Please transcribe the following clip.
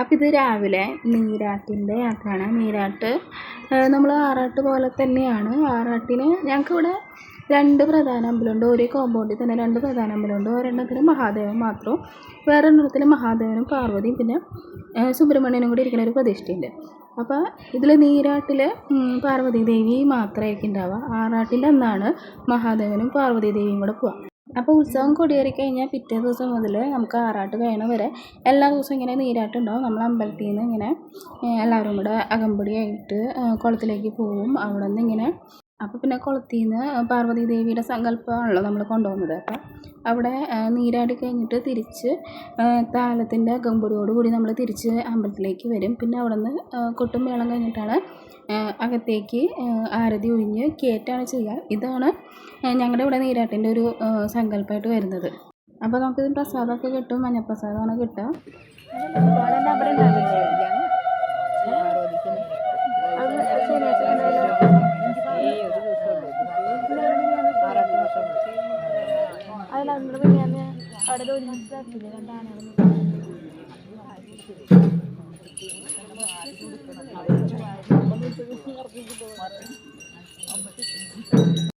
അപ്പോൾ ഇത് രാവിലെ നീരാട്ടിന്റെ യാത്രയാണ്. നീരാട്ട് നമ്മൾ ആറാട്ട് പോലെ തന്നെയാണ്. ആറാട്ടിന് ഞങ്ങൾക്കിവിടെ രണ്ട് പ്രധാന അമ്പലമുണ്ട്. ഒരേ കോമ്പൗണ്ടിൽ തന്നെ രണ്ട് പ്രധാന അമ്പലമുണ്ട്. ഒരെണ്ണത്തിന് മഹാദേവൻ മാത്രവും വേറെ എണ്ണത്തിന് മഹാദേവനും പാർവതിയും പിന്നെ സുബ്രഹ്മണ്യനും കൂടി ഇരിക്കുന്ന ഒരു പ്രതിഷ്ഠയുണ്ട്. അപ്പോൾ ഇതിൽ നീരാട്ടിൽ പാർവതി ദേവി മാത്രമായിരിക്കും ഉണ്ടാവുക. ആറാട്ടിന്റെ അന്നാണ് മഹാദേവനും പാർവതി ദേവിയും കൂടെ പോവുക. അപ്പോൾ ഉത്സവം കൊടിയേറി കഴിഞ്ഞാൽ പിറ്റേ ദിവസം മുതൽ നമുക്ക് ആറാട്ട് കഴിയണ വരെ. എല്ലാ ദിവസവും ഇങ്ങനെ നീരാട്ടുണ്ടാവും നമ്മൾ അമ്പലത്തിൽ നിന്ന് ഇങ്ങനെ എല്ലാവരും കൂടെ അകമ്പടിയായിട്ട് കുളത്തിലേക്ക് പോവും അവിടെ നിന്ന് ഇങ്ങനെ അപ്പോൾ പിന്നെ കുളത്തിൽ നിന്ന് പാർവതി ദേവിയുടെ സങ്കല്പമാണല്ലോ നമ്മൾ കൊണ്ടുപോകുന്നത് അപ്പം അവിടെ നീരാടി കഴിഞ്ഞിട്ട് തിരിച്ച് താലത്തിന്റെ കൂടി നമ്മൾ തിരിച്ച് അമ്പലത്തിലേക്ക് വരും. പിന്നെ അവിടെ നിന്ന് കൊട്ടും മേളം കഴിഞ്ഞിട്ടാണ് അകത്തേക്ക് ആരതി ഒഴിഞ്ഞ് കയറ്റാണ് ചെയ്യുക. ഇതാണ് ഞങ്ങളുടെ ഇവിടെ നീരാട്ടിന്റെ ഒരു സങ്കല്പമായിട്ട് വരുന്നത്. അപ്പോൾ നമുക്കിത് പ്രസാദമൊക്കെ കിട്ടും മഞ്ഞപ്രസാദമാണ് കിട്ടുക. സന്ദർഭം ഞാൻ അവിടെ ഒരുമിച്ചിട്ടില്ല രണ്ടാണുകളും Thank you.